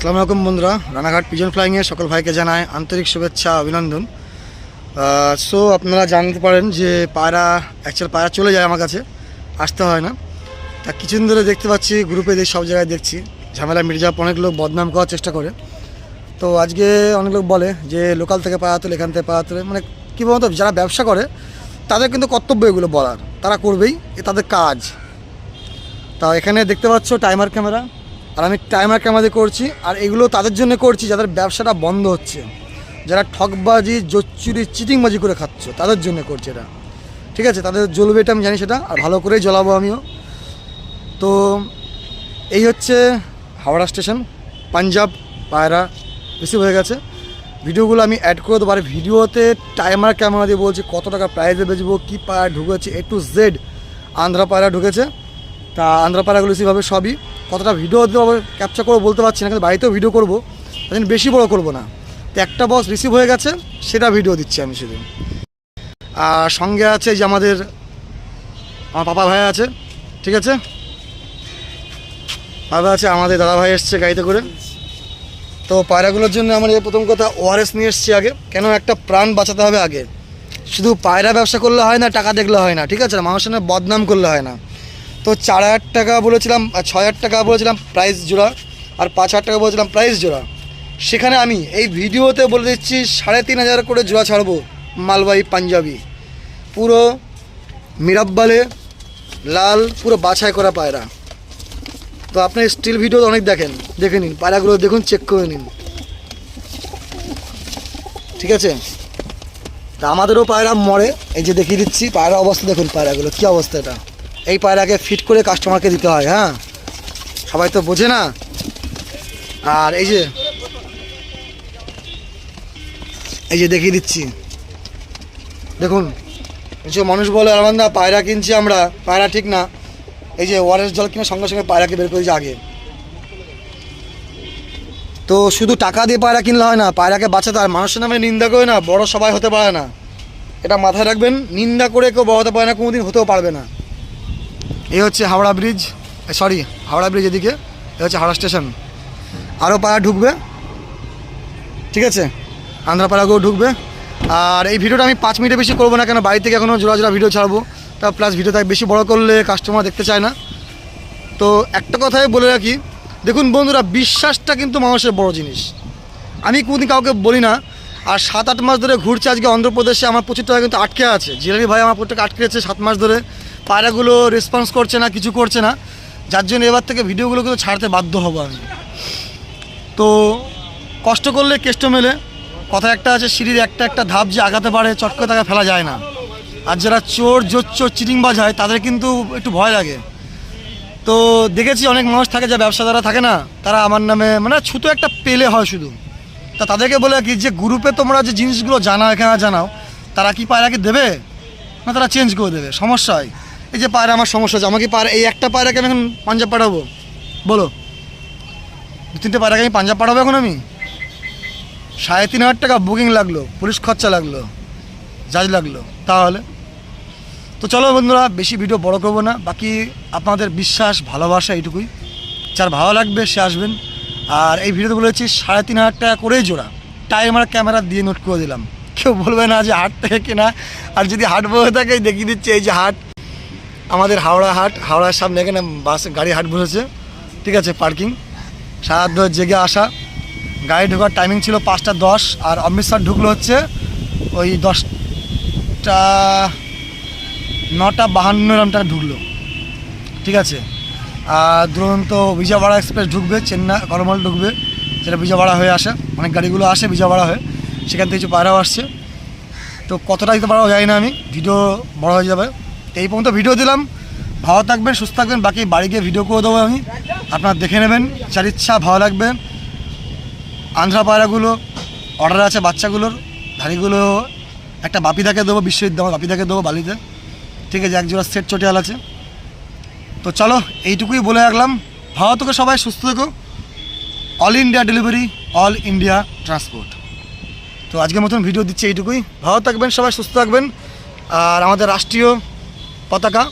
আসসালামু আলাইকুম বন্ধুরা। রানাঘাট পিজন ফ্লাইংয়ে সকল ভাইকে জানায় আন্তরিক শুভেচ্ছা, অভিনন্দন। সো আপনারা জানতে পারেন যে পায়রা অ্যাকচুয়াল পায়রা চলে যায় আমার কাছে। আসতে হয় না। তা কিছুদিন ধরে দেখতে পাচ্ছি গ্রুপে সব জায়গায় দেখছি। ঝামেলা মির্জা অনেক লোক বদনাম করার চেষ্টা করে। তো আজকে অনেক লোক বলে যে লোকাল থেকে পায়রা তোলে, এখান থেকে পায়রা তোলে। মানে কী বলতো, যারা ব্যবসা করে, তাদের কিন্তু কর্তব্য এগুলো বলার। তারা করবেই, এ তাদের কাজ। তা এখানে দেখতে পাচ্ছ টাইমার ক্যামেরা আর আমি টাইমার ক্যামেরা করছি, আর এগুলো তাদের জন্য করছি যাদের ব্যবসাটা বন্ধ হচ্ছে। যারা ঠকবাজি জোচ্চুরি, চিটিংবাজি করে খাচ্ছ, তাদের জন্য করছি এটা। ঠিক আছে? তাদের জ্বলবে এটা, আমি জানি সেটা, আর ভালো করেই জ্বলাবো আমিও। তো এই হচ্ছে হাওড়া স্টেশন, পাঞ্জাব, পায়রা, রিসিভ হয়ে গেছে। ভিডিওগুলো আমি অ্যাড করে দেবো, আর ভিডিওতে টাইমার ক্যামেরা দিয়ে বলছি কত টাকা প্রাইজে বেচবো, কী পায়রা ঢুকেছে এ টু জেড আন্ধ্রা পায়রা ঢুকেছে। তা আন্ধ্রা পায়রাগুলো রিসিভ হবে সবই। কতটা ভিডিও ক্যাপচার করে বলতে পারছি না, কিন্তু বাড়িতেও ভিডিও করব। তাই বেশি বড় করব না। তো একটা বস রিসিভ হয়ে গেছে, সেটা ভিডিও দিচ্ছি আমি শুধু আর সঙ্গে আছে যে আমাদের, আমার পাপা ভাই আছে, ঠিক আছে? পাপা আছে, আমাদের দাদা ভাই এসছে গাড়িতে করে। তো পায়রাগুলোর জন্য আমার এই প্রথম কথা ওআরএস নিয়ে এসছি আগে। কেন একটা প্রাণ বাঁচাতে হবে আগে? শুধু পায়রা ব্যবসা করলে হয় না, টাকা দেখলে হয় না, ঠিক আছে মানুষের বদনাম করলে হয় না। তো চার হাজার টাকা বলেছিলাম ছয় হাজার টাকা বলেছিলাম প্রাইস জোড়া, আর পাঁচ হাজার টাকা বলেছিলাম প্রাইস জোড়া। সেখানে আমি এই ভিডিওতে বলে দিচ্ছি, সাড়ে তিন হাজার করে জোড়া ছাড়বো মালবাহী পাঞ্জাবি। পুরো মিরাব্বালে লাল, পুরো বাছাই করা পায়রা। তো আপনি স্টিল ভিডিও অনেক দেখেন, দেখে নিন, পায়রাগুলো দেখুন চেক করে নিন। ঠিক আছে? তা আমাদেরও পায়রা মরে, এই যে দেখিয়ে দিচ্ছি, পায়রা অবস্থা দেখুন, পায়রাগুলো, কী অবস্থা এটা? এই পায়রাকে ফিট করে কাস্টমারকে দিতে হয় হ্যাঁ? সবাই তো বোঝে না? আর এই যে এই যে দেখিয়ে দিচ্ছি। দেখুন কিছু মানুষ বলে আলাদা পায়রা কিনছি আমরা। পায়রা ঠিক না। এই যে ওয়ারেস জল কিনে সঙ্গে সঙ্গে পায়রাকে বের করেছি আগে। তো শুধু টাকা দিয়ে পায়রা কিনলে হয় না, পায়রাকে বাঁচাতে আর মানুষের নামে নিন্দা করে না, বড় সবাই হতে পারে না। এটা মাথায় রাখবেন, নিন্দা করে কেউ বড় হতে পারে না, কোনোদিন হতেও পারবে না। এই হচ্ছে Howrah bridge sorry Howrah bridge এদিকে, এ হচ্ছে হাওড়া স্টেশন। আরও পাড়া ঢুকবে, ঠিক আছে? আন্ধ্রাপাড়াকেও ঢুকবে। আর এই ভিডিওটা আমি পাঁচ মিনিটে বেশি করব না কেন, বাড়ি থেকে এখনও জোড়া জোড়া ভিডিও ছাড়বো। তা প্লাস ভিডিওটা বেশি বড় করলে কাস্টমার দেখতে চায় না। তো একটা কথাই বলে রাখি, দেখুন বন্ধুরা, বিশ্বাসটা কিন্তু মানুষের বড় জিনিস। আমি কোনোদিন কাউকে বলি না আর সাত আট মাস ধরে ঘুরছে আজকে অন্ধ্রপ্রদেশে, আমার প্রচুর টাকা কিন্তু আটকে আছে। জিলানি ভাই আমার প্রত্যেক আটকে আছে সাত মাস ধরে। পায়রাগুলো রেসপন্স করছে না, কিছু করছে না। যার জন্য এবার থেকে ভিডিওগুলো কিন্তু ছাড়তে বাধ্য হব আমি। তো কষ্ট করলে কেষ্ট মেলে। কথা একটা আছে, সিঁড়ির একটা একটা ধাপ যে আগাতে পারে, চট করে তাকে ফেলা যায় না। আর যারা চোর জোচ্চোর চিটিং বাজায় তাদের কিন্তু একটু ভয় লাগে। তো দেখেছি অনেক মানুষ থাকে যা ব্যবসাদারা থাকে না, তারা আমার নামে মানে ছুতো একটা পেলে হয় শুধু। তা তাদেরকে বলে কি, যে গ্রুপে তোমরা যে জিনিসগুলো জানাও, এখানে জানাও, তারা কি পায়রাকে দেবে? না তারা চেঞ্জ করে দেবে? সমস্যা হয়। এই যে পায়রা, আমার সমস্যা আছে আমাকে পায়রা, এই একটা পায়রাকে আমি এখন পাঞ্জাব পাঠাবো? বলো। দু তিনটে পায়রাকে আমি পাঞ্জাব পাঠাবো এখন আমি? সাড়ে তিন হাজার টাকা বুকিং লাগল, পুলিশ খরচা লাগল, জাজ লাগল, তাহলে? তো চলো বন্ধুরা, বেশি ভিডিও বড় করব না, বাকি আপনাদের বিশ্বাস, ভালোবাসা এইটুকুই। যার ভালো লাগবে, সে আসবেন। আর এই ভিডিওতে বলেছি সাড়ে তিন হাজার টাকা করেই জোড়া। টাইমার, ক্যামেরা দিয়ে নোট করে দিলাম। কেউ বলবে না যে হাট থেকে কেনা। আর যদি হাট বসে থাকে, দেখিয়ে দিচ্ছে এই যে হাট। আমাদের হাওড়া হাট, হাওড়ার সামনে এখানে বাস, গাড়ি, হাট বসেছে। ঠিক আছে, পার্কিং। সারা রাত জেগে আসা। গাড়ি ঢোকার টাইমিং ছিল পাঁচটা দশ, আর অমৃতসর ঢুকলো হচ্ছে ওই দশটা, নটা বাহান্ন এরমটা ঢুকলো। ঠিক আছে। দুরন্ত বিজয়বাড়া এক্সপ্রেস ঢুকবে চেন্নাই করমল ঢুকবে সেটা বিজয়বাড়া হয়ে আসে। অনেক গাড়িগুলো আসে বিজয়বাড়া হয়ে। সেখান থেকে কিছু পায়রাও আসছে। তো কতটা দিতে পারব জানি না আমি। ভিডিও বড় হয়ে যাবে। এই পর্যন্ত ভিডিও দিলাম। ভালো থাকবেন, সুস্থ থাকবেন। বাকি বাড়ি গিয়ে ভিডিও করে দেবো আমি। আপনারা দেখে নেবেন। যার ইচ্ছা, ভালো লাগবে। আন্ধ্রা পায়রাগুলো অর্ডার আছে বাচ্চাগুলোর। ধাড়িগুলো একটা বাপিদাকে দেবো বিশ্ববিদ্যালয় বাপিদাকে দেবো বালিতে। ঠিক আছে এক জোড়া সেট চটিয়াল আছে। তো চলো, এইটুকুই বলে রাখলাম। ভালো থেকো সবাই, সুস্থ থেকো। All India delivery all India transport তো আজকের মতন ভিডিও দিচ্ছি এইটুকুই। ভালো থাকবেন, সবাই সুস্থ থাকবেন। আর আমাদের রাষ্ট্রীয় পতাকা,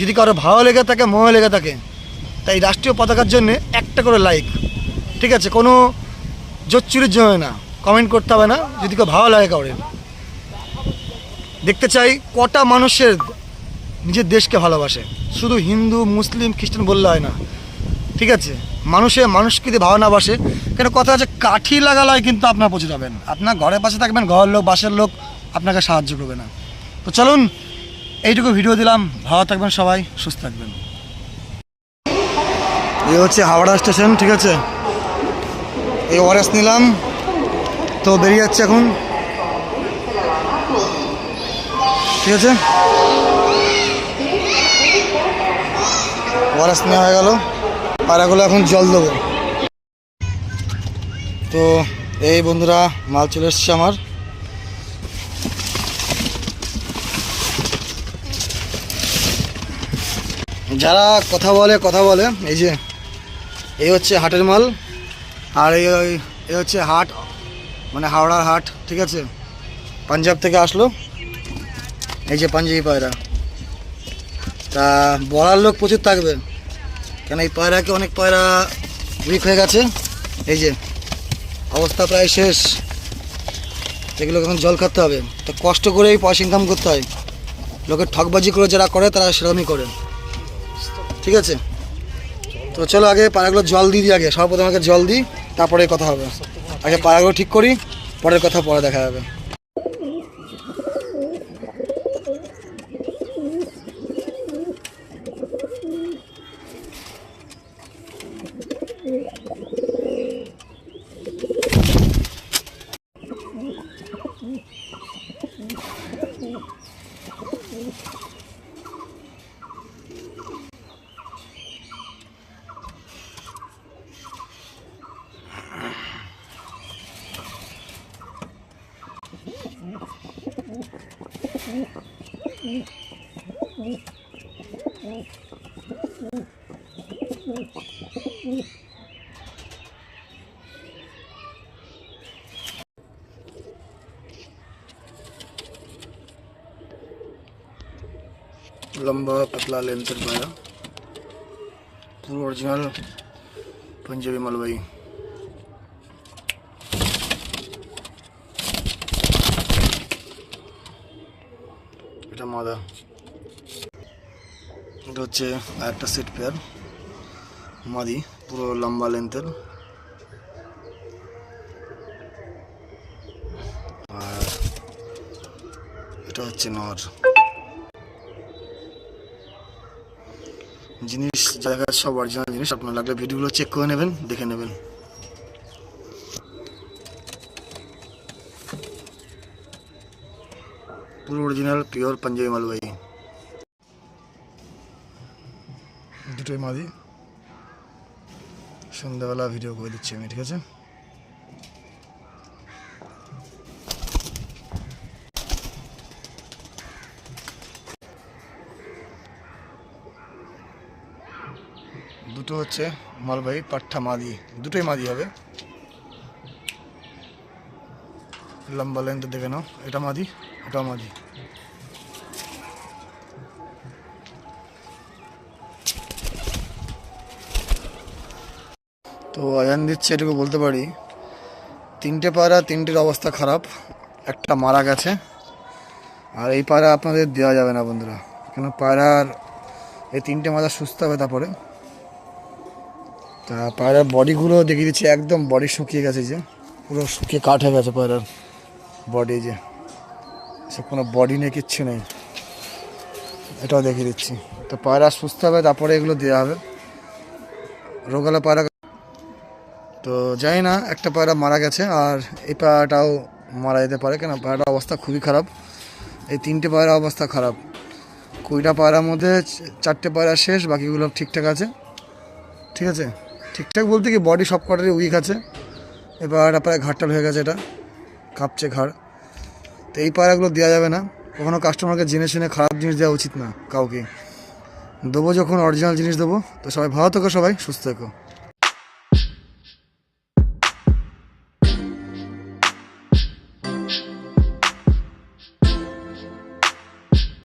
যদি কারও ভালো লেগে থাকে মোহ লেগে থাকে, তাই রাষ্ট্রীয় পতাকার জন্য একটা করে লাইক ঠিক আছে, কোনো জোচ্চুরির জন্য না। কমেন্ট করতে হবে না, যদি কেউ ভালো লাগে কাউরে। দেখতে চাই কটা মানুষের নিজের দেশকে ভালোবাসে। শুধু হিন্দু, মুসলিম, খ্রিস্টান বললে হয় না। ঠিক আছে? মানুষে মানুষকে যদি ভালো না বাসে। কেন কথা আছে কাঠি লাগালে কিন্তু আপনার পৌঁছে যাবেন। আপনার ঘরের পাশে থাকবেন, ঘরের লোক, বাসের লোক আপনাকে সাহায্য করবে না। তো চলুন, এইটুকু ভিডিও দিলাম। ভালো থাকবেন সবাই, সুস্থ থাকবেন। এই হচ্ছে হাওড়া স্টেশন, ঠিক আছে? এই ওয়ারেস নিলাম। তো বেরিয়ে যাচ্ছে এখন। ঠিক আছে? ওয়ারেস নেওয়া হয়ে গেল। পায়রাগুলো এখন জল দেবো। তো এই বন্ধুরা, মাল চলে এসছে আমার। যারা কথা বলে কথা বলে, এই যে, এই হচ্ছে হাটের মাল। আর এই এই হচ্ছে হাট মানে হাওড়ার হাট, ঠিক আছে? পাঞ্জাব থেকে আসলো। এই যে পাঞ্জাবি পায়রা। তা বলার লোক প্রচুর থাকবে। কেন এই পায়রাকে অনেক পায়রা উইক হয়ে গেছে? এই যে, অবস্থা প্রায় শেষ। এগুলো এখন জল খাতে হবে। তো কষ্ট করেই পয়সা ইনকাম করতে হয়। লোকের ঠকবাজি করে যারা করে, তারা সেরকমই করে। ঠিক আছে? তো চলো আগে পায়রাগুলো জল দিই আগে। সর্বপ্রথম আগে জল দিই, তারপরে কথা হবে। আগে পায়রাগুলো ঠিক করি, পরের কথা পরে দেখা যাবে লম্বা পাতলা লেন্থের পায়রা পুরো অরিজিনাল পাঞ্জাবি মালবাহী মাদা এটা হচ্ছে একটা সেট পেয়ার মাদি, পুরো লম্বা লেন্থের আর এটা হচ্ছে নর। জিনিস জায়গা সব অরিজিনাল জিনিস। আপনার লাগলে ভিডিওগুলো চেক করে নেবেন, দেখে নেবেন। পুরো অরিজিনাল পিওর পাঞ্জাবি মালবাহী দুটোই মাদি। সন্ধ্যাবেলা ভিডিও করে দিচ্ছি আমি, ঠিক আছে? দুটো হচ্ছে মালবাহী পাঠা মাদি। দুটোই মাদি হবে। লম্বা লেন্থ দেখে নাও, এটা মাদি। এটা মাদি তো আয়ান দিচ্ছে, এটুকু বলতে পারি। তিনটে পায়রা তিনটের অবস্থা খারাপ। একটা মারা গেছে। আর এই পায়রা আপনাদের দেওয়া যাবে না, বন্ধুরা। কেন পায়রার এই তিনটে মাথা সুস্থ হবে তারপরে। তা পায়রার বডিগুলো দেখিয়ে দিচ্ছি, একদম বডি শুকিয়ে গেছে যে। পুরো শুকিয়ে কাঠ হয়ে গেছে পায়রার বডি যে। সে কোনো বডি নেই কিচ্ছু নেই। এটাও দেখিয়ে দিচ্ছি। তো পায়রা সুস্থ হবে, তারপরে এগুলো দেওয়া হবে। রোগালা পায়রা তো জানি না, একটা পায়রা মারা গেছে, আর এই পায়রাটাও মারা যেতে পারে। কেন? পায়রাটার অবস্থা খুবই খারাপ। এই তিনটে পায়রা অবস্থা খারাপ। কুড়িটা পায়রার মধ্যে চারটে পায়রা শেষ, বাকিগুলো ঠিকঠাক আছে। ঠিক আছে? ঠিকঠাক বলতে কি বডি সব কটারই উইক আছে। এই পায়রাটা প্রায় ঘাটটাল হয়ে গেছে, এটা কাঁপছে ঘাড়। তো এই পায়রাগুলো দেওয়া যাবে না। কখনো কাস্টমারকে জেনে শুনে খারাপ জিনিস দেওয়া উচিত না কাউকে। দেবো যখন অরিজিনাল জিনিস দেবো। তো সবাই ভালো থেকো সবাই, সুস্থ থেকো।